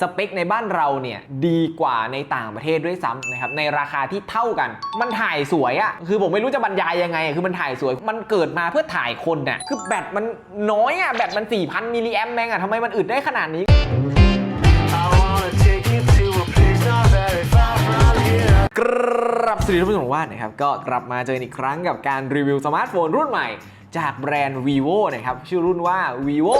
สเปคในบ้านเราเนี่ยดีกว่าในต่างประเทศด้วยซ้ำนะครับในราคาที่เท่ากัน มันถ่ายสวยอะคือผมไม่รู้จะบรรยายยังไงอะคือมันถ่ายสวย มันเกิดมาเพื่อถ่ายคนน่ะคือแบตมันน้อยอะแบตมัน 4,000 มิลลิแอมแมงอะทำไมมันอึดได้ขนาดนี้ I wanna take you to a place not very far from here. กรับสวัสดีท่านผู้ชมทุกท่านนะครับก็กลับมาเจอกันอีกครั้งกับการรีวิวสมาร์ทโฟนรุ่นใหม่ จากแบรนด์ vivo นะครับชื่อรุ่นว่า vivo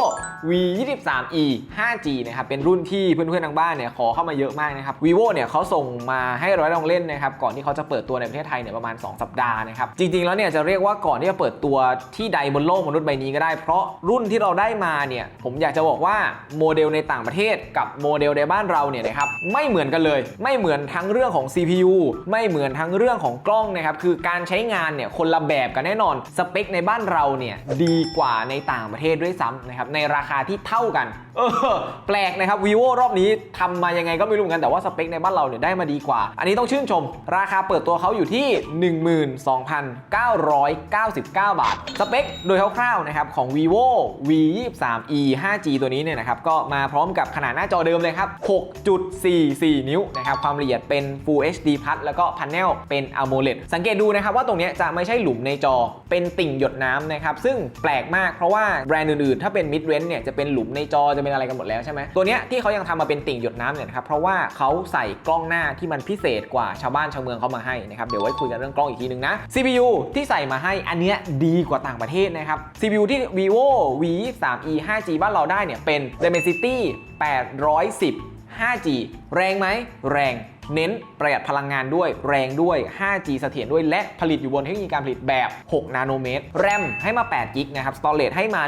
v 2 3 e 5g นะครับเป็นรุ่นที่เพื่อนๆทางบ้านเนี่ยขอเข้ามาเยอะมากนะครับ vivo เนี่ยเขาส่งมาให้ร้อยลองเล่นนะครับก่อนที่เขาจะเปิดตัวในประเทศไทยเนี่ยประมาณ 2 สัปดาห์นะครับจริงๆแล้วเนี่ยจะเรียกว่าก่อนที่จะเปิดตัวที่ใดบนโลกมนุษย์ใบนี้ก็ได้ เพราะรุ่นที่เราได้มาเนี่ยผมอยากจะบอกว่าโมเดลในต่างประเทศกับโมเดลในบ้านเราเนี่ยนะครับไม่เหมือนกันเลย ไม่เหมือนทั้งเรื่องของ CPU ไม่เหมือนทั้งเรื่องของกล้องนะครับคือการใช้งานเนี่ยคนละแบบกันแน่นอนสเปคในบ้านเราเนี่ยดีกว่าในต่างประเทศด้วยซ้ำนะครับในราคาที่เท่ากัน เออ แปลกนะครับ vivo รอบนี้ทำมายังไงก็ไม่รู้เหมือนกันแต่ว่าสเปคในบ้านเราเนี่ยได้มาดีกว่า อันนี้ต้องชื่นชม ราคาเปิดตัวเขาอยู่ที่ 12,999 บาท สเปคโดยคร่าวๆนะครับของ vivo v 2 3 e 5g ตัวนี้เนี่ยนะครับก็มาพร้อมกับขนาดหน้าจอเดิมเลยครับ 6.44 นิ้วนะครับความละเอียดเป็น Full HD Plus แล้วก็พ a น e l เป็น AMOLED สังเกตดูนะครับว่าตรงเนี้ยจะไม่ใช่หลุมในจอเป็นติ่งหยดน้ำนะครับซึ่งแปลกมากเพราะว่าแบรนด์อื่นๆ ถ้าเป็น mid range เนี่ยจะเป็นหลุมในจอจะเป็นอะไรกันหมดแล้วใช่ไหมตัวเนี้ยที่เขายังทำมาเป็นติ่งหยดน้ำเนี่ยนะครับเพราะว่าเขาใส่กล้องหน้าที่มันพิเศษกว่าชาวบ้านชาวเมืองเขามาให้นะครับเดี๋ยวไว้คุยกันเรื่องกล้องอีกทีนึงนะ CPU ที่ใส่มาให้อันเนี้ยดีกว่าต่างประเทศนะครับ CPU ที่ vivo v 3 e 5g บ้านเราได้เนี่ยเป็น Dimensity 810 5G แรงไหม แรง เน้นประหยัดพลังงานด้วยแรงด้วย 5G เสถียรด้วยและผลิตอยู่บนเทคโนโลยีการผลิตแบบ 6 นาโนเมตร แรมให้มา8กิกนะครับสตอเรจให้มา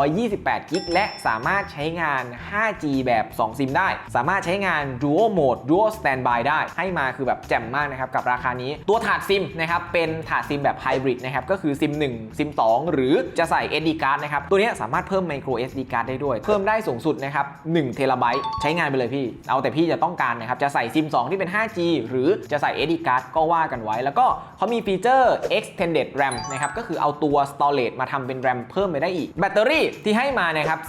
128กิกและสามารถใช้งาน 5G แบบ 2 ซิมได้ สามารถใช้งาน Dual Mode Dual Standby ได้ ให้มาคือแบบแจ่มมากนะครับกับราคานี้ ตัวถาดซิมนะครับเป็นถาดซิมแบบไฮบริดนะครับก็คือซิม 1 ซิม 2 หรือจะใส่ SD card นะครับตัวนี้สามารถเพิ่ม micro SD card ได้ด้วย เพิ่มได้สูงสุดนะครับ1เทราไบต์ใช้งานไปเลยพี่ เอาแต่พี่จะต้องการนะครับจะใส่ซิม 2ที่เป็น 5G หรือจะใส่ SD card ก็ว่ากันไว้ แล้วก็เขามีฟีเจอร์ extended RAM นะครับ ก็คือเอาตัว storage มาทำเป็น RAM เพิ่มไปได้อีก แบตเตอรี่ที่ให้มานะครับ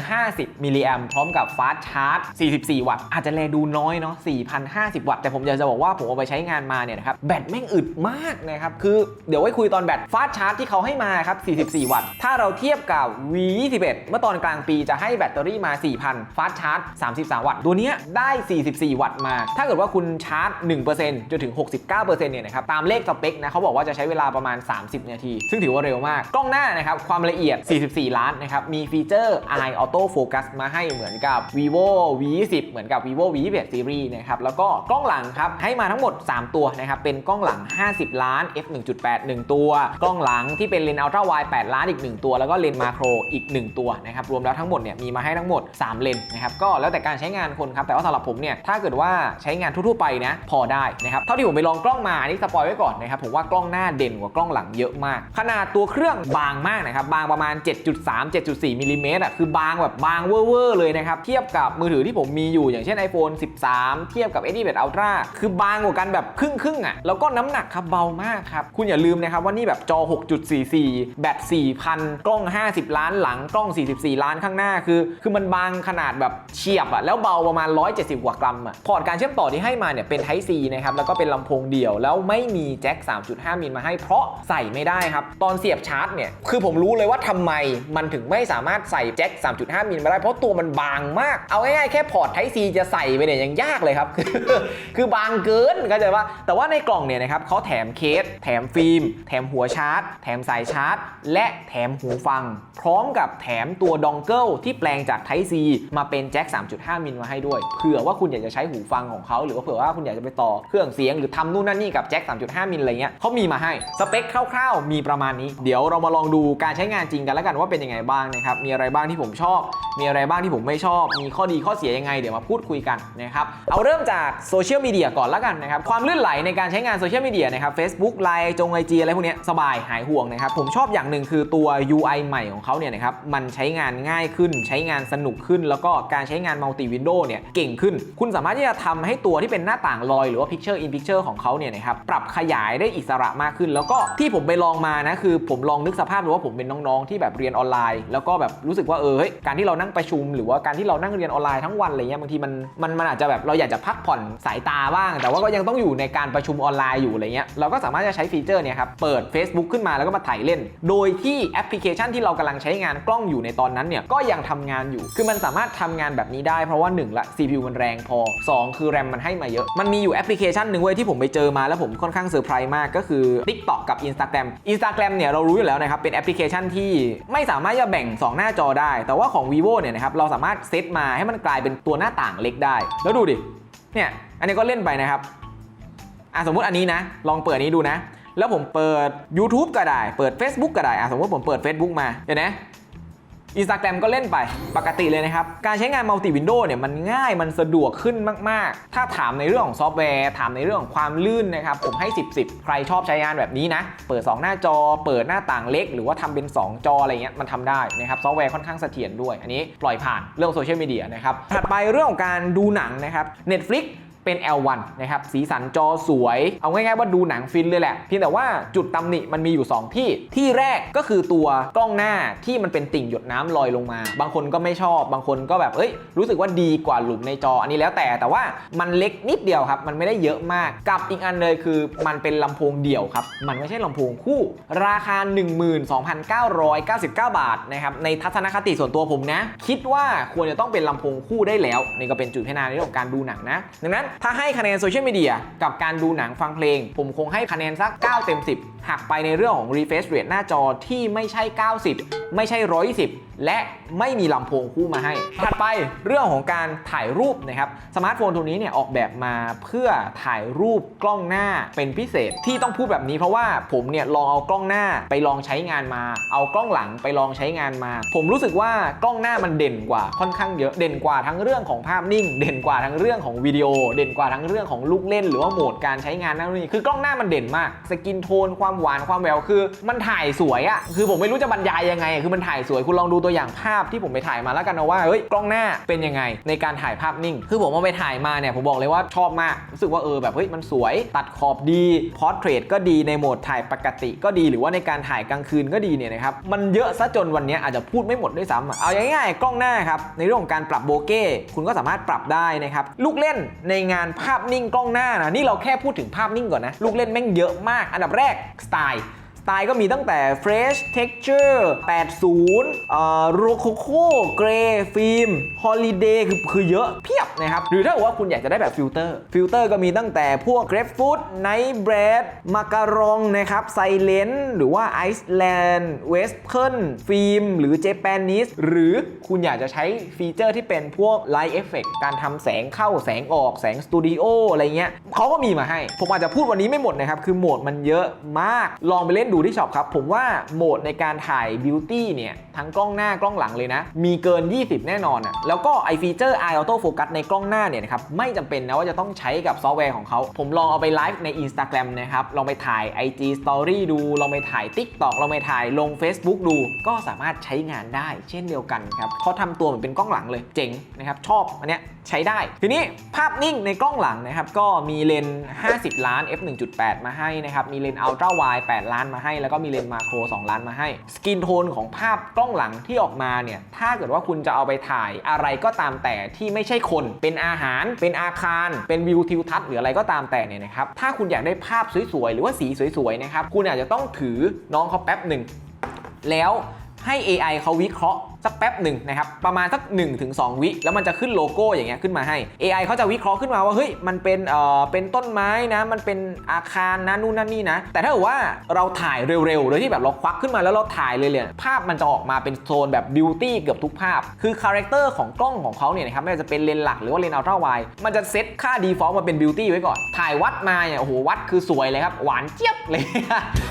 4,050มิลลิแอมพร้อมกับ fast charge 44 วัตต์ อาจจะแลดูน้อยเนาะ 4,050 วัตต์ แต่ผมอยากจะบอกว่าผมเอาไปใช้งานมาเนี่ยนะครับ แบตแม่งอึดมากนะครับ คือเดี๋ยวไว้คุยตอนแบต fast charge ที่เขาให้มาครับ 44 วัตต์ ถ้าเราเทียบกับ V21 เมื่อตอนกลางปีจะให้แบตเตอรี่มา 4,000 fast charge 33 วัตต์ ตัวเนี้ยได้ 44 วัตต์มา ถ้าเกิดว่าคุณชาร์จ 1%จนถึง 69%เนี่ยนะครับตามเลขสเปคนะเขาบอกว่าจะใช้เวลาประมาณ 30 นาที ซึ่งถือว่าเร็วมาก กล้องหน้านะครับความละเอียด 44 ล้านนะครับมีฟีเจอร์ Eye Auto Focus มาให้เหมือนกับ vivo V20 เหมือนกับ vivo V21 Series นะครับแล้วก็กล้องหลังครับให้มาทั้งหมด 3 ตัวนะครับเป็นกล้องหลัง 50 ล้าน f 1.8 1 ตัว กล้องหลังที่เป็นเลนส์ Ultra Wide 8ล้านอีก 1 ตัว แล้วก็เลนส์มาโครอีก 1 ตัวนะครับรวมแล้วทั้งหมดเนี่ยมีมาให้ทั้งหมด 3 เลนส์นะครับก็แล้วแต่การใช้งานคนครับแต่ว่าสำหรับผมเนี่ยถ้าเกิดว่าใช้งานทั่วๆไปนะ พอได้นะครับ เท่าที่ผมไปลองกล้องมาอันนี่สปอยไว้ก่อนนะครับ ผมว่ากล้องหน้าเด่นกว่ากล้องหลังเยอะมาก ขนาดตัวเครื่องบางมากนะครับ บางประมาณ 7.3 7.4มิลลิเมตรอะคือบางแบบบางเวอร์เลยนะครับ เทียบกับมือถือที่ผมมีอยู่อย่างเช่น iPhone 13 เทียบกับ s 2 Ultra คือบางกว่ากันแบบครึ่งครึ่งอะแล้วก็น้ำหนักครับเบามากครับคุณอย่าลืมนะครับว่านี่แบบจอ 6.44 แบต 4,000 กล้อง 50 ล้านหลังกล้อง 44 ล้านข้างหน้าคือ คือมันบางขนาดแบบเฉียบอะแล้วเบาประมาณ 170 กว่ากรัมอะพอร์ตการเชื่อมต่อที่ให้มาเนี่ยเป็น Type C นะครับแล้วก็เป็นลำโพงเดี่ยว แล้วไม่มีแจ็ค 3.5 มิลมาให้เพราะใส่ไม่ได้ครับตอนเสียบชาร์จเนี่ยคือผมรู้เลยว่าทำไมมันถึงไม่สามารถใส่แจ็ค 3.5 มิลมาได้เพราะตัวมันบางมาก เอาง่ายๆแค่พอร์ต Type C จะใส่ไปเนี่ยยังยากเลยครับ คือบางเกินเข้าใจว่าแต่ว่าในกล่องเนี่ยนะครับเขาแถมเคส แถมฟิล์ม แถมหัวชาร์จ แถมสายชาร์จ และแถมหูฟัง พร้อมกับแถมตัวดองเกิลที่แปลงจาก Type C มาเป็นแจ็ค 3.5 มิลมาให้ด้วยเผื่อว่าคุณอยากจะใช้หูฟังของเขาหรือว่าเผื่อว่าคุณอยากจะไปต่อเครื่องเสียงหรือทำนู่นนั่นนี่กับแจ็ค 3.5 มิลอะไรเงี้ยเขามีมาให้สเปคคร่าวๆ มีประมาณนี้ เดี๋ยวเรามาลองดูการใช้งานจริงกันแล้วกันว่าเป็นยังไงบ้างนะครับมีอะไรบ้างที่ผมชอบ มีอะไรบ้างที่ผมไม่ชอบ มีข้อดีข้อเสียยังไงเดี๋ยวมาพูดคุยกันนะครับเอาเริ่มจากโซเชียลมีเดียก่อนแล้วกันนะครับความลื่นไหลในการใช้งานโซเชียลมีเดียนะครับ Facebook ไลน์จงไอจีอะไรพวกนี้สบายหายห่วงนะครับผมชอบอย่างหนึ่งคือตัว UI ใหม่ของเขาเนี่ยนะครับมันใช้งานง่ายขึ้น ใช้งานสนุกขึ้น แล้วก็การใช้งานมัลติวินโด Windows เนี่ยเก่งขึ้น คุณสามารถที่จะทำให้ตัวที่เป็นหน้าต่างลอยหรือว่า Picture in Picture ของเขาเนี่ยนะครับปรับขยายได้อิสระมากขึ้น แล้วก็ที่ผมไปลองมานะคือผมลองนึกสภาพดูว่าผมเป็นน้องๆที่แบบเรียนออนไลน์ แล้วก็แบบรู้สึกว่าเออเฮ้ยการที่เรานั่งประชุม หรือว่าการที่เรานั่งเรียนออนไลน์ทั้งวันอะไรเงี้ยบางทีมันมันมันอาจจะแบบเราอยากจะพักผ่อนสายตาบ้าง แต่ว่าก็ยังต้องอยู่ในการประชุมออนไลน์อยู่อะไรเงี้ยเราก็สามารถจะใช้ฟีเจอร์เนี่ยครับเปิด Facebook ขึ้นมาแล้วก็มาถ่ายเล่น โดยที่แอปพลิเคชันที่เรากำลังใช้งานกล้องอยู่ในตอนนั้นเนี่ยก็ยังทำงานอยู่ คือมันสามารถทำงานแบบนี้ได้เพราะว่า1ละ CPU มันแรงพอ 2 คือ RAM มมันให้มาเยอะ มันมีอยู่แอปพลิเคชันหนึ่งเว้ยที่ผมไปเจอมาแล้วผมค่อนข้างเซอร์ไพรส์มากก็คือ TikTok กับ Instagram Instagram เนี่ยเรารู้อยู่แล้วนะครับเป็นแอปพลิเคชันที่ไม่สามารถจะแบ่ง 2 หน้าจอได้ แต่ว่าของ vivo เนี่ยนะครับเราสามารถเซตมาให้มันกลายเป็นตัวหน้าต่างเล็กได้ แล้วดูดิเนี่ยอันนี้ก็เล่นไปนะครับอะสมมุติอันนี้นะ ลองเปิดนนี้ดูนะ แล้วผมเปิด YouTube ก็ได้ เปิด Facebook ก็ได้อะสมมติผมเปิด Facebook มาเห็นไหม อินสตาแกรมก็เล่นไปปกติเลยนะครับ การใช้งานมัลติวินโดว์เนี่ยมันง่ายมันสะดวกขึ้นมาก ๆ ถ้าถามในเรื่องของซอฟต์แวร์ ถามในเรื่องของความลื่นนะครับ ผมให้ 10 10 ใครชอบใช้งานแบบนี้นะ เปิด 2 หน้าจอ เปิดหน้าต่างเล็ก หรือว่าทำเป็น 2 จออะไรเงี้ยมันทำได้นะครับซอฟต์แวร์ค่อนข้างเสถียรด้วย อันนี้ปล่อยผ่านเรื่องโซเชียลมีเดียนะครับถัดไปเรื่องของการดูหนังนะครับ Netflix เป็น L1 นะครับสีสันจอสวย เอาง่ายๆว่าดูหนังฟินเลยแหละเพียงแต่ว่าจุดตำหนิมันมีอยู่ 2 ที่ ที่แรกก็คือตัวกล้องหน้าที่มันเป็นติ่งหยดน้ำลอยลงมา บางคนก็ไม่ชอบ บางคนก็แบบเอ้ยรู้สึกว่าดีกว่าหลุมในจออันนี้แล้วแต่แต่ว่ามันเล็กนิดเดียวครับ มันไม่ได้เยอะมากกับอีกอันเลยคือมันเป็นลำโพงเดี่ยวครับมันไม่ใช่ลำโพงคู่ ราคา 12,999 บาทนะครับในทัศนคติส่วนตัวผมนะ คิดว่าควรจะต้องเป็นลำโพงคู่ได้แล้วนี่ก็เป็นจุดพัฒนาในเรื่องของการดูหนังนะดังนั้นถ้าให้คะแนนโซเชียลมีเดียกับการดูหนังฟังเพลง ผมคงให้คะแนนสัก 9 เต็ม 10 หักไปในเรื่องของ refresh rate หน้าจอที่ไม่ใช่ 90 ไม่ใช่ 120 และไม่มีลำโพงคู่มาให้ ถัดไปเรื่องของการถ่ายรูปนะครับ สมาร์ทโฟนตัวนี้เนี่ยออกแบบมาเพื่อถ่ายรูปกล้องหน้าเป็นพิเศษที่ต้องพูดแบบนี้เพราะว่าผมเนี่ยลองเอากล้องหน้าไปลองใช้งานมา เอากล้องหลังไปลองใช้งานมา ผมรู้สึกว่ากล้องหน้ามันเด่นกว่าค่อนข้างเยอะ เด่นกว่าทั้งเรื่องของภาพนิ่ง เด่นกว่าทั้งเรื่องของวิดีโอ เด่นกว่าทั้งเรื่องของลูกเล่น หรือว่าโหมดการใช้งานนั่นนี่คือกล้องหน้ามันเด่นมาก สกินโทนความความหวานความแววคือมันถ่ายสวยอะคือผมไม่รู้จะบรรยายยังไงอะคือมันถ่ายสวยคุณลองดูตัวอย่างภาพที่ผมไปถ่ายมาแล้วกันนะว่าเฮ้ยกล้องหน้าเป็นยังไง ในการถ่ายภาพนิ่ง คือผมเอาไปถ่ายมาเนี่ยผมบอกเลยว่าชอบมากรู้สึกว่าเออแบบเฮ้ยมันสวย ตัดขอบดีพอร์เทรตก็ดีในโหมดถ่ายปกติก็ดีหรือว่าในการถ่ายกลางคืนก็ดีเนี่ยนะครับมันเยอะซะจนวันนี้อาจจะพูดไม่หมดด้วยซ้ำอะเอาง่ายๆกล้องหน้าครับในเรื่องของการปรับโบเก้คุณก็สามารถปรับได้นะครับลูกเล่นในงานภาพนิ่งกล้องหน้านะนี่เราแค่พูดถึงภาพนิ่งก่อนนะลูกเล่นแม่งเยอะมาก อันดับแรกสไตล์ ไตล์ก็มีตั้งแต่ Fresh Texture 80เอ่อ Rococo Grey Film Holiday คือคือเยอะเพียบนะครับ หรือถ้าว่าคุณอยากจะได้แบบฟิลเตอร์ ฟิลเตอร์ก็มีตั้งแต่พวก Grapefruit Night Bread มาการองนะครับ Silent หรือว่า Iceland Western Film หรือ Japanese หรือคุณอยากจะใช้ฟีเจอร์ที่เป็นพวก Light Effect การทำแสงเข้าแสงออกแสงสตูดิโออะไรเงี้ยเขาก็มีมาให้ ผมอาจจะพูดวันนี้ไม่หมดนะครับ คือโหมดมันเยอะมากลองไปเล่นดูที่ช็อปครับ ผมว่าโหมดในการถ่ายบิวตี้เนี่ยทั้งกล้องหน้ากล้องหลังเลยนะ มีเกิน 20 แน่นอนอะแล้วก็ไอฟีเจอร์ Eye Auto Focus ในกล้องหน้าเนี่ยนะครับไม่จำเป็นนะว่าจะต้องใช้กับซอฟต์แวร์ของเขา ผมลองเอาไปไลฟ์ใน Instagram นะครับลองไปถ่าย IG Story ดู ลองไปถ่าย TikTok ลองไปถ่ายลง Facebook ดู ก็สามารถใช้งานได้ เช่นเดียวกันครับเขาทำตัวเหมือนเป็นกล้องหลังเลยเจ๋งนะครับชอบอันเนี้ยใช้ได้ ทีนี้ภาพนิ่งในกล้องหลังนะครับก็มีเลนส์50 ล้าน f 1.8 มาให้นะครับมีเลนส์ Ultra Wide 8ล้านมาให้ แล้วก็มีเลนส์มาโคร 2 ล้านมาให้ สกินโทนของภาพกล้องหลังที่ออกมาเนี่ย ถ้าเกิดว่าคุณจะเอาไปถ่ายอะไรก็ตามแต่ที่ไม่ใช่คน เป็นอาหาร เป็นอาคาร เป็นวิวทิวทัศน์หรืออะไรก็ตามแต่เนี่ยนะครับ ถ้าคุณอยากได้ภาพสวยๆ หรือว่าสีสวยๆ นะครับ คุณอาจจะต้องถือน้องเขาแป๊บหนึ่งแล้ว ให้ AI เขาวิเคราะห์สักแป๊บหนึ่งนะครับประมาณสัก 1-2 วิ แล้วมันจะขึ้นโลโก้อย่างเงี้ยขึ้นมาให้ AI เขาจะวิเคราะห์ขึ้นมาว่าเฮ้ยมันเป็นเอ่อเป็นต้นไม้นะ มันเป็นอาคารนะนู่นนั่นนี่นะ แต่ถ้าเกิดว่าเราถ่ายเร็วๆโดยที่แบบเราควักขึ้นมาแล้วเราถ่ายเลยเลยภาพมันจะออกมาเป็นโซนแบบบิวตี้เกือบทุกภาพ คือคาแรคเตอร์ของกล้องของเขาเนี่ยนะครับไม่ว่าจะเป็นเลนส์หลักหรือว่าเลนส์อัลตร้าไวมันจะเซตค่า default มาเป็นบิวตี้ไว้ก่อน ถ่ายวัดมาเนี่ยโอ้โหวัดคือสวยเลยครับหวานเจี๊ยบเลย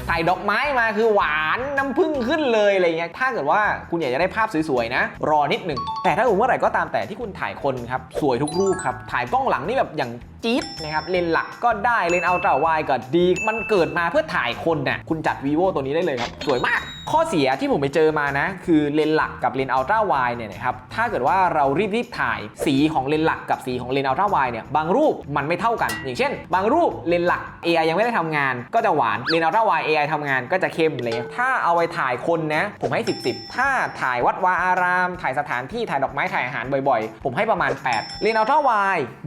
ถ่ายดอกไม้มาคือหวานน้ำผึ้งขึ้นเลยอะไรเงี้ยถ้าเกิดว่าคุณอยากจะได้ภาพสวยๆนะ รอนิดหนึ่ง แต่ถ้าคุณเมื่อไหร่ก็ตามแต่ที่คุณถ่ายคนครับ สวยทุกรูปครับ ถ่ายกล้องหลังนี่แบบอย่างจี๊ดนะครับเลนหลักก็ได้เลนเอัลตร้าไวก็ดี มันเกิดมาเพื่อถ่ายคนน่ะคุณจัด vivo ตัวนี้ได้เลยครับ สวยมาก ข้อเสียที่ผมไปเจอมานะ คือเลนส์หลักกับเลนส์อัลตร้าไวเนี่ยนะครับถ้าเกิดว่าเรารีบๆถ่ายสีของเลนส์หลักกับสีของเลนส์อัลตร้าไวเนี่ยบางรูปมันไม่เท่ากัน อย่างเช่น บางรูปเลนส์หลัก AI ยังไม่ได้ทำงาน ก็จะหวานเลนส์อัลตร้าไว AI ทำงานก็จะเข้มเลยถ้าเอาไปถ่ายคนนะ ผมให้ 10 10 ถ้าถ่ายวัดวาอาราม ถ่ายสถานที่ถ่ายดอกไม้ถ่ายอาหารบ่อยๆ ผมให้ประมาณ 8เลนส์อัลตร้าไว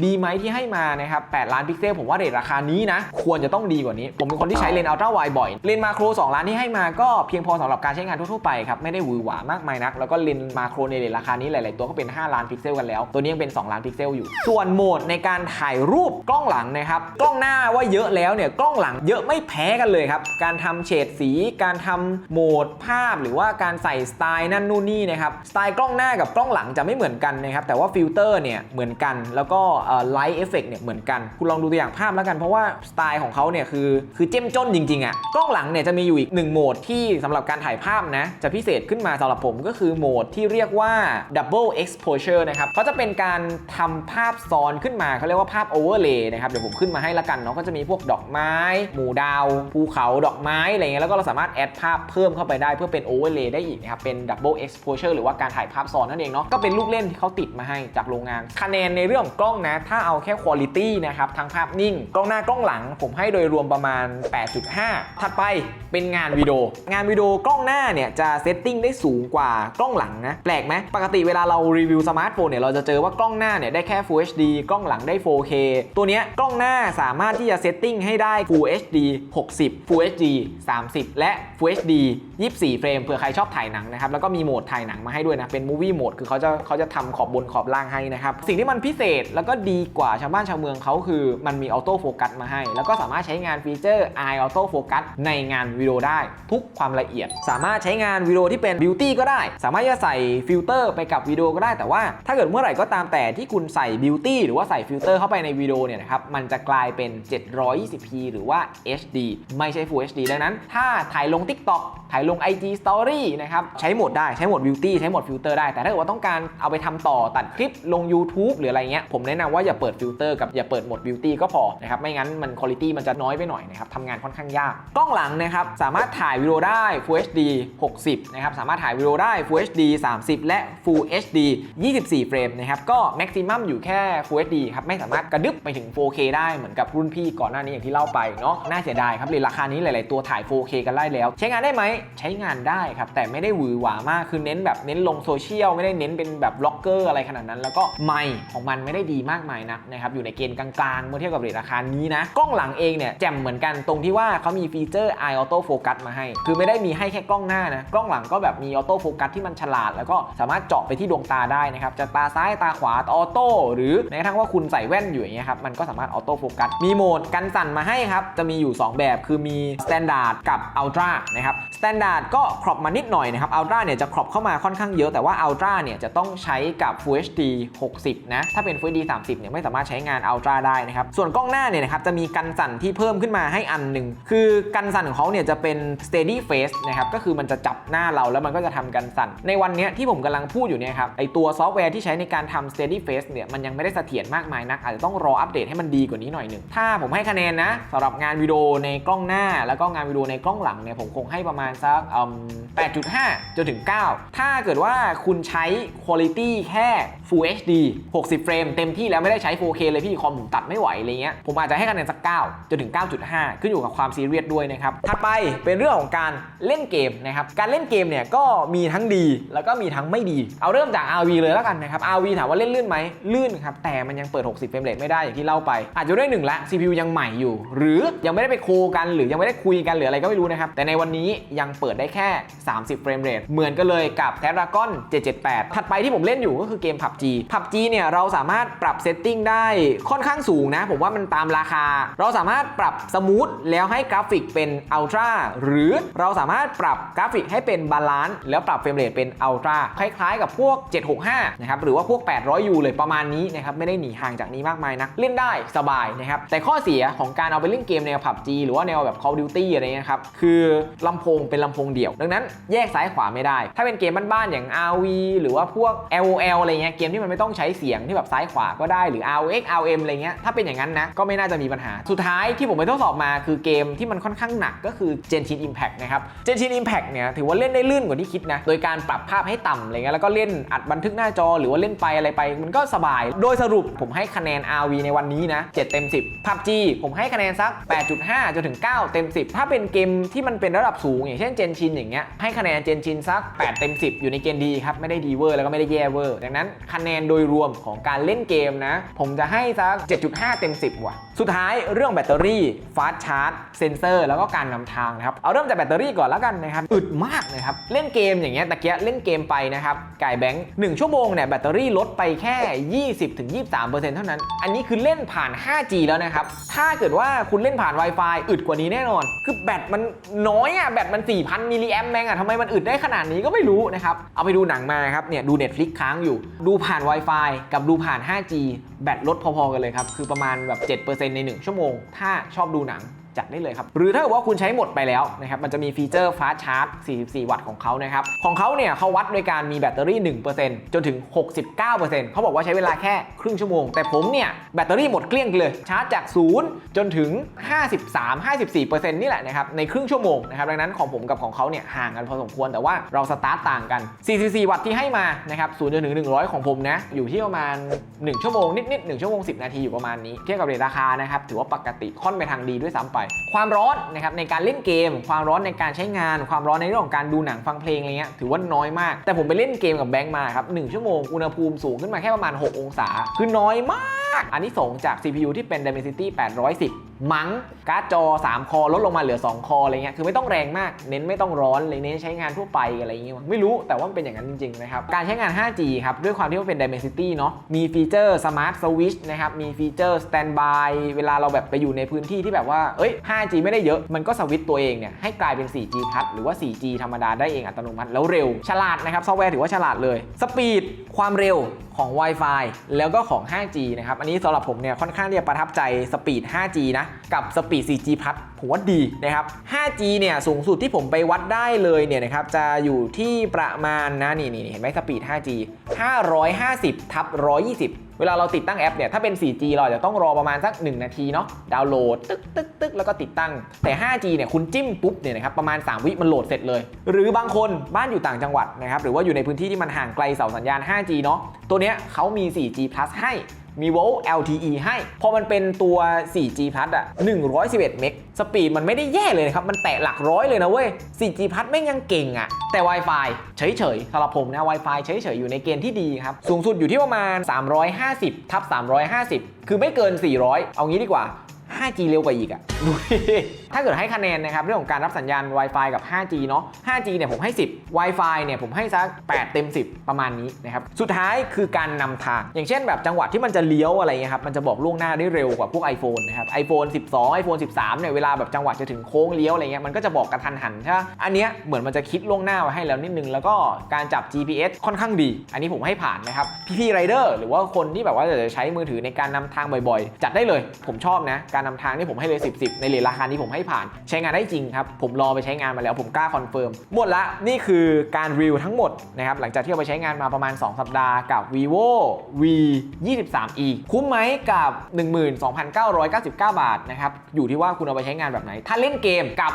ดีไหมที่ให้มานะครับ8ล้านพิกเซลผมว่าเรทราคานี้นะควรจะต้องดีกว่านี้ ผมเป็นคนที่ใช้เลนส์อัลตร้าไวบ่อยเลนส์มาโคร2ล้านที่ให้มาก็เพียงพอสำหรับการใช้งานทั่วๆไปครับไม่ได้หวือหวามากมายนัก แล้วก็เลนส์มาโครในเรทราคานี้หลาย ๆ ตัวก็เป็น 5 ล้านพิกเซลกันแล้ว ตัวนี้ยังเป็น 2 ล้านพิกเซลอยู่ ส่วนโหมดในการถ่ายรูปกล้องหลังนะครับกล้องหน้าว่าเยอะแล้วเนี่ยกล้องหลังเยอะไม่แพ้กันเลยครับการทำเฉดสี การทำโหมดภาพ หรือว่าการใส่สไตล์นั่นนู่นนี่นะครับสไตล์กล้องหน้ากับกล้องหลังจะไม่เหมือนกันนะครับแต่ว่าฟิลเตอร์เนี่ยเหมือนกัน แล้วก็ไลท์เอฟเฟกต์เนี่ยเหมือนกันคุณลองดูตัวอย่างภาพแล้วกันเพราะว่าสไตล์ของเขาเนี่ยคือคือเจ้มจนจริงๆอะ่ะกล้องหลังเนี่ยจะมีอยู่อีกหนึ่งโหมดที่สำหรับการถ่ายภาพนะจะพิเศษขึ้นมาสำหรับผมก็คือโหมดที่เรียกว่า double exposure นะครับเขาจะเป็นการทำภาพซ้อนขึ้นมาเขาเรียกว่าภาพ overlay นะครับเดี๋ยวผมขึ้นมาให้ละกันเนาะก็จะมีพวกดอกไม้ หมู่ดาว ภูเขาดอกไม้อะไรเงี้ยแล้วก็เราสามารถแอดภาพเพิ่มเข้าไปได้เพื่อเป็น overlay ได้อีกนะครับเป็น double exposure หรือว่าการถ่ายภาพซ้อนนั่นเองเนาะก็เป็นลูกเล่นที่เขาติดมาให้จากโรงงานคะแนนในเรื่องของกล้องนะ ถ้าเอาแค่ quality นะครับทั้งภาพนิ่ง กล้องหน้ากล้องหลัง ผมให้โดยรวมประมาณ 8.5 ถัดไปเป็นงานวิดีโองานวิดีโอกล้องหน้าเนี่ยจะเซตติ้งได้สูงกว่ากล้องหลังนะแปลกไหมปกติเวลาเรารีวิวสมาร์ทโฟนเนี่ยเราจะเจอว่ากล้องหน้าเนี่ยได้แค่ Full HD กล้องหลังได้ 4K ตัวเนี้ยกล้องหน้าสามารถที่จะเซตติ้งให้ได้ Full HD 60 Full HD 30 และ Full HD 24 เฟรมเผื่อใครชอบถ่ายหนังนะครับแล้วก็มีโหมดถ่ายหนังมาให้ด้วยนะเป็น Movie Mode คือเขาจะเขาจะทำขอบบนขอบล่างให้นะครับสิ่งที่มันพิเศษแล้วก็ดีกว่าชาวบ้านชาวเมืองเขาคือมันมีออโต้โฟกัสมาให้ แล้วก็สามารถใช้งานฟีเจอร์ Eye Auto Focus ในงานวิดีโอได้ทุกความละเอียด สามารถใช้งานวิดีโอที่เป็น Beauty ก็ได้ สามารถจะใส่ฟิลเตอร์ไปกับวิดีโอก็ได้แต่ว่าถ้าเกิดเมื่อไหร่ก็ตามแต่ที่คุณใส่ Beauty หรือว่าใส่ฟิลเตอร์เข้าไปในวิดีโอเนี่ยนะครับมันจะกลายเป็น 720p หรือว่า HD ไม่ใช่ Full HD ดังนั้น ถ้าถ่ายลง TikTok ถ่ายลง IG Story นะครับ ใช้หมดได้ใช้หมด Beauty ใช้หมดฟิลเตอร์ได้ แต่ถ้าเกิดว่าต้องการเอาไปทำต่อตัดคลิปลง YouTube หรืออะไรเงี้ย ผมแนะนำว่าอย่าเปิดฟิลเตอร์กับอย่าเปิดหมด Beauty ก็พอนะครับ ไม่งั้นมันคุณภาพมันจะน้อยไปหน่อยนะครับทำงานค่อนข้างยาก กล้องหลังนะครับสามารถถ่ายวิดีโอได้ Full HD 60 นะครับ สามารถถ่ายวิดีโอได้ Full HD 30 และ Full HD 24 เฟรมนะครับ ก็แม็กซิมัมอยู่แค่ Full HD ครับ ไม่สามารถกระดึบไปถึง 4K ได้เหมือนกับรุ่นพี่ก่อนหน้านี้อย่างที่เล่าไปเนาะ น่าเสียดายครับเลยราคานี้หลาย ๆ ตัวถ่าย 4K กันได้แล้ว ใช้งานได้ไหมใช้งานได้ครับ แต่ไม่ได้หวือหวามากคือเน้นแบบเน้นลงโซเชียลไม่ได้เน้นเป็นแบบบล็อกเกอร์อะไรขนาดนั้น แล้วก็ไมค์ของมันไม่ได้ดีมากมายนักนะครับอยู่ในเกณฑ์กลางๆเมื่อเทียบกับเรทราคานี้นะกล้องหลังเองเนี่ยแจ่มเหมือนกันตรงที่ว่าเขามีฟีเจอร์ Eye Auto Focus มาให้ คือไม่ได้มีให้แค่กล้องหน้านะกล้องหลังก็แบบมีออโต้โฟกัสที่มันฉลาด แล้วก็สามารถเจาะไปที่ดวงตาได้นะครับจะตาซ้ายตาขวาออโต้หรือแม้กระทั่งว่าคุณใส่แว่นอยู่อย่างเงี้ยครับมันก็สามารถออโต้โฟกัสมีโหมดกันสั่นมาให้ครับจะมีอยู่ 2 แบบคือมี Standard กับ Ultra นะครับ Standard ก็ครอปมานิดหน่อยนะครับ Ultra เนี่ยจะครอปเข้ามาค่อนข้างเยอะแต่ว่า Ultra เนี่ยจะต้องใช้กับ Full HD 60 นะ ถ้าเป็น Full HD 30 เนี่ยไม่สามารถใช้งาน Ultra ได้นะครับ ส่วนกล้องหน้าเนี่ยนะครับจะมีกันสั่นที่เพิ่มขึ้นมาให้อันหนึ่ง คือกันสั่นของเขาเนี่ยจะเป็น steady face นะครับก็คือมันจะจับหน้าเราแล้วมันก็จะทำกันสั่น ในวันนี้ที่ผมกำลังพูดอยู่เนี่ยครับไอตัวซอฟต์แวร์ที่ใช้ในการทำ steady face เนี่ยมันยังไม่ได้เสถียรมากมายนักอาจจะต้องรออัปเดตให้มันดีกว่านี้หน่อยหนึ่งถ้าผมให้คะแนนนะสำหรับงานวิดีโอในกล้องหน้า แล้วก็งานวิดีโอในกล้องหลังเนี่ยผมคงให้ประมาณสักอืม8.5จนถึง 9 ถ้าเกิดว่าคุณใช้ quality แค่ Full HD 60 เฟรมเต็มที่แล้วไม่ได้ใช้ 4K เลยพี่คอมผมตัดไม่ไหวอะไรเงี้ยผมอาจจะให้คะแนนสัก 9 จนถึง 9.5 ขึ้นอยู่กับความซีเรียสด้วยนะครับ ถัดไปเป็นเรื่องของการเล่นเกมนะครับ การเล่นเกมเนี่ยก็มีทั้งดีแล้วก็มีทั้งไม่ดี เอาเริ่มจาก RV เลยแล้วกันนะครับ RV ถามว่าเล่นลื่นไหมลื่นครับ แต่มันยังเปิด 60 เฟรมเรทไม่ได้อย่างที่เล่าไป อาจจะด้วยหนึ่งละ CPU ยังใหม่อยู่ หรือยังไม่ได้ไปโคกันหรือยังไม่ได้คุยกันหรืออะไรก็ไม่รู้นะครับแต่ในวันนี้ยังเปิดได้แค่ 30 เฟรมเรทเหมือนกันเลยกับ Dragon 778 ถัดไปที่ผมเล่นอยู่ก็คือเกม PUBG PUBG เนี่ยเราสามารถปรับเซตติ้งได้ค่อนข้างสูงนะ ผมว่ามันตามราคา เราสามารถปรับสมูทแล้วให้กราฟิกเป็นอัลตร้าหรือเราสามารถปรับกราฟิกให้เป็นบาลานซ์แล้วปรับเฟรมเรทเป็นอัลตร้าคล้ายๆ กับพวก 765 นะครับหรือว่าพวก 800ยูเลยประมาณนี้นะครับไม่ได้หนีห่างจากนี้มากมายนะเล่นได้สบายนะครับแต่ข้อเสียของการเอาไปเล่นเกมแนว PUBG หรือว่าแนวแบบ Call of Duty อะไรเงี้ยครับคือลำโพงเป็นลำโพงเดี่ยว ดังนั้นแยกซ้ายขวาไม่ได้ ถ้าเป็นเกมบ้านๆอย่าง RV หรือว่าพวก LOL อะไรเงี้ยเกมที่มันไม่ต้องใช้เสียงที่แบบซ้ายขวาก็ได้หรือ RX RM อะไรเงี้ยถ้าเป็นอย่างนั้นนะก็ไม่น่าจะมีปัญหา สุดท้ายที่ผมไปทดสอบมาคือเกมที่มันค่อนข้างหนักก็คือ Genshin Impact นะครับ Genshin Impact เนี่ยถือว่าเล่นได้ลื่นกว่าที่คิดนะโดยการปรับภาพให้ต่ำอะไรเงี้ยแล้วก็เล่นอัดบันทึกหน้าจอหรือว่าเล่นไปอะไรไป มันก็สบาย โดยสรุปผมให้คะแนน RV ในวันนี้นะ7เต็ม 10 PUBG ผมให้คะแนนสัก 8.5จนถึง 9 เต็ม 10 ถ้าเป็นเกมที่มันเป็นระดับสูงอย่างเช่น Genshin อย่างเงี้ยให้คะแนน Genshin สัก 8 เต็ม 10 อยู่ในเกณฑ์ดีครับ ไม่ได้ดีเวอร์แล้วก็ไม่ได้แย่เวอร์ ดังนั้นคะแนนโดยรวมของการเล่นเกมนะ ผมจะให้สัก 7.5 เต็ม 10 ว่ะ สุดท้ายเรื่องแบตเตอรี่ฟาสชาร์จเซนเซอร์แล้วก็การนำทางนะครับเอาเริ่มจากแบตเตอรี่ก่อนแล้วกันนะครับอึดมากนะครับเล่นเกมอย่างเงี้ยตะเกียเล่นเกมไปนะครับไก่แบงค์1ชั่วโมงเนี่ยแบตเตอรี่ลดไปแค่ 20-23%เท่านั้น อันนี้คือเล่นผ่าน 5G แล้วนะครับถ้าเกิดว่าคุณเล่นผ่าน Wi-Fi อึดกว่านี้แน่นอน คือแบตมันน้อยอะแบตมัน4,000 มิลลิแอมแมงอะทำไมมันอึดได้ขนาดนี้ก็ไม่รู้นะครับ เอาไปดูหนังมาครับ เนี่ยดู Netflix ค้างอยู่ ดูผ่าน Wi-Fi กับดูผ่าน 5G แบตลดพอๆกันเลยครับ คือประมาณแบบ 7%ใน 1 ชั่วโมง ถ้าชอบดูหนัง จัดได้เลยครับ หรือถ้าเกิดว่าคุณใช้หมดไปแล้วนะครับ มันจะมีฟีเจอร์ Fast Charge 44 วัตต์ของเขานะครับ ของเขาเนี่ยเขาวัดโดยการมีแบตเตอรี่ 1%จนถึง 69%เขาบอกว่าใช้เวลาแค่ครึ่งชั่วโมง แต่ผมเนี่ยแบตเตอรี่หมดเกลี้ยงเลย ชาร์จจาก 0 จนถึง 53-54%นี่แหละนะครับ ในครึ่งชั่วโมงนะครับ ดังนั้นของผมกับของเขาเนี่ยห่างกันพอสมควร แต่ว่าเราสตาร์ตต่างกัน 44 วัตต์ที่ให้มานะครับ0จนถึง 100 ของผมนะอยู่ที่ประมาณ 1 ชั่วโมงนิดๆ1ชั่วโมง 10 นาทีอยู่ประมาณนี้เทียบกับเรทราคานะครับถือว่าปกติค่อนไปทางดีด้วยซ้ำไปความร้อนนะครับในการเล่นเกม ความร้อนในการใช้งาน ความร้อนในเรื่องของการดูหนังฟังเพลงอะไรเงี้ยถือว่าน้อยมาก แต่ผมไปเล่นเกมกับแบงค์มาครับหชั่วโมงอุณหภูมิสูงขึ้นมาแค่ประมาณ 6 องศา คือน้อยมาก อันนี้ส่งจาก CPU ที่เป็น Dimensity 810 มั้งการ์ดจอ 3 คอลดลงมาเหลือ 2 คออะไรเงี้ยคือไม่ต้องแรงมากเน้นไม่ต้องร้อนเลยเน้นใช้งานทั่วไปอะไรเงี้ยไม่รู้แต่ว่ามันเป็นอย่างนั้นจริงๆนะครับการใช้งาน 5G ครับด้วยความที่ว่าเป็น Dimensity เนาะมีฟีเจอร์ Smart Switch นะครับมีฟีเจอร์ Standby เวลาเราแบบไปอยู่ในพื้นที่ที่แบบว่าเอ้ย 5G ไม่ได้เยอะมันก็สวิตตัวเองเนี่ยให้กลายเป็น 4G พัดหรือว่า 4G ธรรมดาได้เองอัตโนมัติแล้วเร็วฉลาดนะครับซอฟต์แวร์ถือว่าฉลาดเลยสปีดความเร็ว ของ Wi-Fi แล้วก็ของ 5G นะครับ อันนี้สำหรับผมเนี่ยค่อนข้างที่จะประทับใจสปีด 5G นะ กับสปีด 4G พัดผมว่าดีนะครับ 5G เนี่ยสูงสุดที่ผมไปวัดได้เลยเนี่ยนะครับจะอยู่ที่ประมาณนะนี่นี่เห็นไหมสปีด 5G 550 ทับ 120 เวลาเราติดตั้งแอปเนี่ยถ้าเป็น 4G เราอาจจะต้องรอประมาณสัก 1 นาทีเนาะดาวน์โหลดตึกตึกตึกแล้วก็ติดตั้ง แต่ 5G เนี่ยคุณจิ้มปุ๊บเนี่ยนะครับประมาณ 3 วิมันโหลดเสร็จเลย หรือบางคนบ้านอยู่ต่างจังหวัดนะครับหรือว่าอยู่ในพื้นที่ที่มันห่างไกลเสาสัญญาณ 5G เนาะตัวเนี้ยเขามี 4G Plus ให้ มีโวลต์ LTE ให้ พอมันเป็นตัว 4G Plus อะ111 เมก สปีดมันไม่ได้แย่เลยนะครับ มันแตะหลักร้อยเลยนะเว้ย 4G Plus แม่งยังเก่งอะแต่ Wi-Fi เฉยๆสำหรับผมนะ Wi-Fi เฉยๆ อยู่ในเกณฑ์ที่ดีครับ สูงสุดอยู่ที่ประมาณ 350ทับ350 คือไม่เกิน 400 เอางี้ดีกว่า 5G เร็วกว่าอีกอะดูดิถ้าเกิดให้คะแนนนะครับเรื่องของการรับสัญญาณ Wi-Fi กับ 5G เนาะ 5G เนี่ยผมให้ 10 Wi-Fi เนี่ยผมให้สัก 8 เต็ม 10 ประมาณนี้นะครับ สุดท้ายคือการนำทาง อย่างเช่นแบบจังหวะที่มันจะเลี้ยวอะไรเงี้ยครับ มันจะบอกล่วงหน้าได้เร็วกว่าพวก iPhone นะครับ iPhone 12 iPhone 13 เนี่ยเวลาแบบจังหวะจะถึงโค้งเลี้ยวอะไรเงี้ย มันก็จะบอกกระทันหันใช่ไหมอันเนี้ยเหมือนมันจะคิดล่วงหน้าไว้ให้แล้วนิดนึง แล้วก็การจับ GPS ค่อนข้างดี อันนี้ผมให้ผ่านนะครับ พี่ๆไรเดอร์หรือว่าคนที่แบบว่าจะใช้มือถือในการนำทางบ่อยๆ จัดได้เลย ผมชอบนะ การนำทางนี่ผมให้เลย 10 10 ในเลทราคานี้ผมให้ผ่าน ใช้งานได้จริงครับ ผมรอไปใช้งานมาแล้วผมกล้าคอนเฟิร์มหมดละนี่คือการรีวิวทั้งหมดนะครับหลังจากที่เอาไปใช้งานมาประมาณ 2 สัปดาห์กับ vivo v 23e คุ้มไหมกับ 12,999 บาทนะครับอยู่ที่ว่าคุณเอาไปใช้งานแบบไหน ถ้าเล่นเกมกับ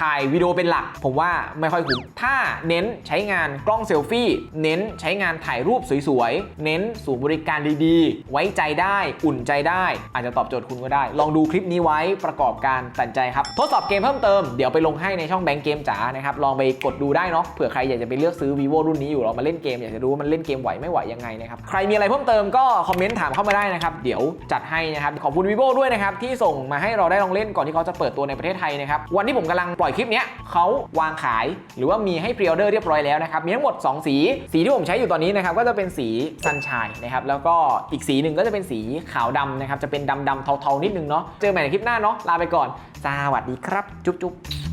ถ่ายวิดีโอเป็นหลัก ผมว่าไม่ค่อยคุ้มถ้าเน้นใช้งานกล้องเซลฟี่ เน้นใช้งานถ่ายรูปสวยๆ เน้นศูนย์บริการดีๆ ไว้ใจได้อุ่นใจได้ อาจจะตอบโจทย์คุณก็ได้ ลองดูคลิปนี้ไว้ประกอบการตัดใจครับ ทดสอบเกมเพิ่มเติม เดี๋ยวไปลงให้ในช่องแบงก์เกมจ๋านะครับ ลองไปกดดูได้เนาะเผื่อใครอยากจะไปเลือกซื้อ vivo รุ่นนี้อยู่เรามาเล่นเกมอยากจะรู้ว่ามันเล่นเกมไหวไม่ไหวยังไงนะครับใครมีอะไรเพิ่มเติมก็คอมเมนต์ถามเข้ามาได้นะครับเดี๋ยวจัดให้นะครับขอบคุณ vivo ด้วยนะครับที่ส่งมาให้เราได้ลองเล่นก่อนที่เขาจะเปิดตัวในประเทศไทยนะครับวันที่ผมกำลังปล่อยคลิปนี้เขาวางขายหรือว่ามีให้พรีออเดอร์เรียบร้อยแล้วนะครับ มีทั้งหมด 2 สี สีที่ผมใช้อยู่ตอนนี้นะครับก็จะเป็นสีซันชายนะครับแล้วก็อีกสีหนึ่งก็จะเป็นสีขาวดำนะครับจะเป็นดำดำเทาๆนิดนึงเนาะเจอใหม่ในคลิปหน้าเนาะลาไปก่อนสวัสดีครับ จุ๊บๆ